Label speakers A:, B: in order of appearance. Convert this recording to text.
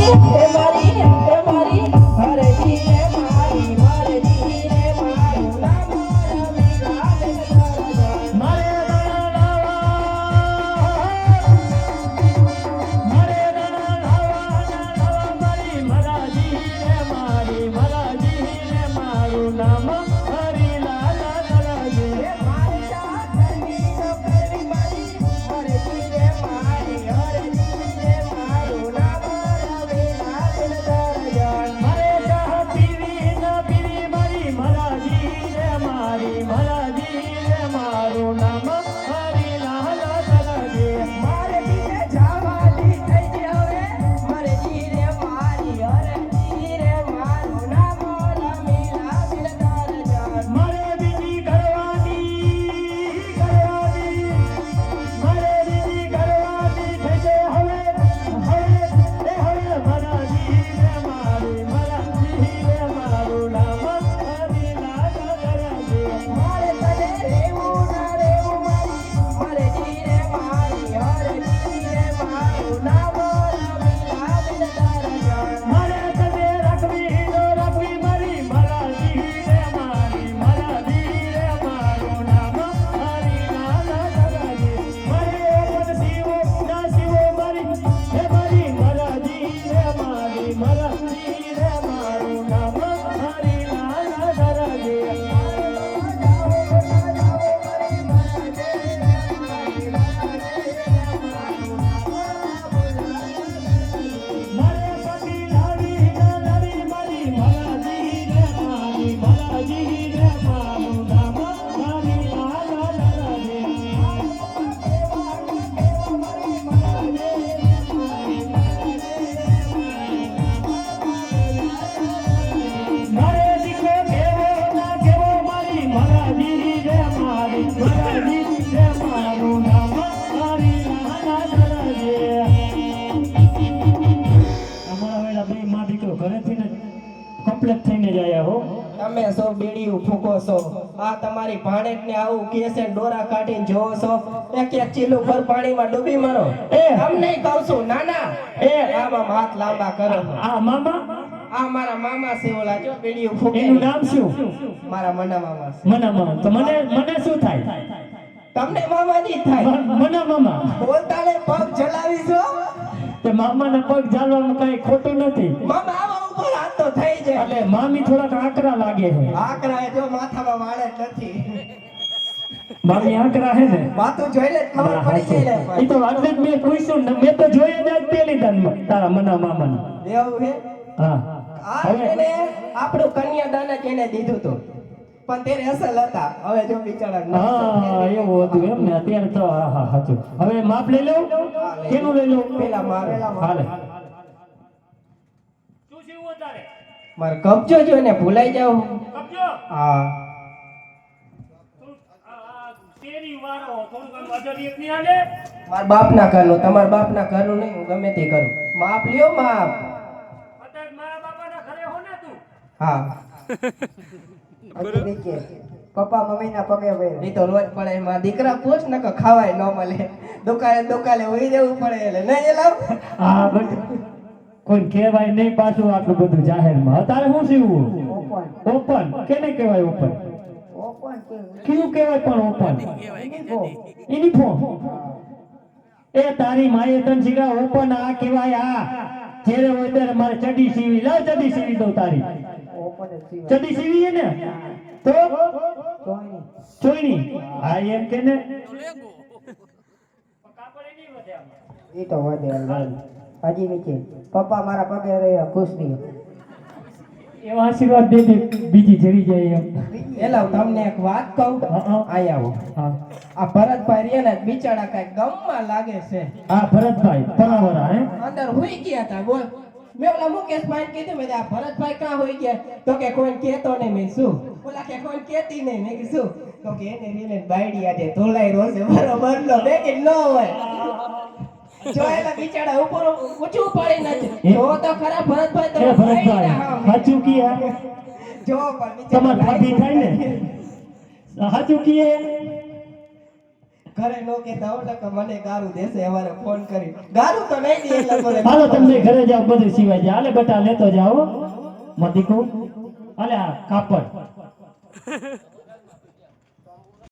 A: મારી
B: ઘરેથી ને કમ્પ્લીટ થઈને જ હો.
A: તમે સો બીડીયું ફૂકો છો. આ તમારી ભાણેજ ને આવું કેસે ડોરા કાઢીને જોવો છો. એક એક ચીલું પર પાણીમાં ડૂબી મારો.
B: એ.
A: તમને કહું છું નાના.
B: એ.
A: આમાં હાથ લાંબા કરો.
B: આ મામા?
A: આ મારા મામા છે ઓલા જો બીડીયું ફૂકે.
B: એનું નામ શું?
A: મારા મના મામા છે.
B: મના મામા તો મને મને શું થાય?
A: તમને મામાજી થાય.
B: મના મામા.
A: બોલતા ને પગ જલાવી છો
B: તે મામાના પગ જાળવામાં કઈ ખોટું નથી.
A: મામા થઈ જાય.
B: એટલે મામી થોડાક આકરા લાગે છે.
A: આકરા જો માથામાં વાળે નથી.
B: મામી આકરા હે ને?
A: વાતો જોઈ લે ખબર પડી જાય
B: ઈ તો વાત જ મેં પૂછ્યું ને મેં તો જોઈ જ પેલી દાનમાં તારા મના મામાને.
A: એવું હે
B: હા.
A: આ
B: હવે?
A: આપણું કન્યાદાન જ એને દીધું તો પણ તેને અસલ હતા. હવે જો બિચારા
B: હા એવું હતું એમ ને અત્યારે તો હા હા સાચું. હવે માપ લઈ લઉં કેનું લઈ લઉં
A: પેલા મારે.
B: હાલે શું શીવું તારે
A: મારે કબજો જોઈને ભૂલાઈ જાવ
B: કબજો?
A: હા.
B: તેરી બાપ ના આમ અજરી એક ની આલે
A: મારા બાપના ઘરનું તમારા બાપના ઘરનું નહીં હું ગમે તે કરું. માપ લ્યો માપ.
B: અત્યારે મારા બાપાના ઘરે હો ને તું?
A: હા.
C: પપ્પા મમ્મી ના પગે ભાઈ
A: નહીં તો રોજ પડે એમાં. દીકરા પૂછ ન ખાવાય ન મળે. દુકાને દુકાને હોય જવું પડે એટલે. નહીં લાવ
B: હા કોઈ કહેવાય નહીં પાછું આટલું બધું જાહેરમાં. અત્યારે શું સીવું
C: ઓપન
B: કેને કહેવાય ઓપન
C: ઓપન
B: કયું કહેવાય પણ ઓપન
C: યુનિફોર્મ
B: એ તારી માએ તન શીખા ઓપન આ કહેવાય આ. જ્યારે હોય ત્યારે મારે ચડી સીવી. લાવ ચડી સીવી દઉં તારી. ચડી સીવી હે ને? તો?
C: ચોઈની
B: આ હા એમ કે ને?
C: એ તો વધે. હજી નીચે પપ્પા મારા પગે રહ્યા ખુશ નહીં
B: એવા આશીર્વાદ દે દે બીજી જરી જાય એમ.
A: એલા તમને એક વાત કહું. આવો. આ ભરતભાઈ રે ને બિચારા કઈ ગમમાં લાગે છે.
B: આ ભરતભાઈ પરાવરા હે?
A: અંદર હોઈ ગયા તા બોલ. મેં ઓલા મુકેશ ભાઈ કીધું મેં આ ભરતભાઈ ક્યાં હોઈ ગયા? તો કે કોઈ કહેતો નહીં. મેં શું? ઓલા કે કોઈ કહેતી નહીં. મેં કીધું શું? તો કે એને રીને બાયડી આજે ધોલાઈ રોજે બરોબર નો કીધું ન હોય. જો એલા બિચારા ઉપર ઊંચું પડી નથી જો તો ખરા ભરતભાઈ તો
B: ભરતભાઈ? સાચું કીએ?
A: જો પણ
B: તમાર ભાભી થાય ને? સાચું કીએ?
A: ઘરે નો નકર મને ગારું દેશે અમારે ફોન કરી. ગારું તો નહીં દે એટલે મને
B: હાલો તમને ઘરે જાવ બધું સિવાય જાય હાલે બટા લેતો જાઓ મતીકુ હાલે આ કાપડ.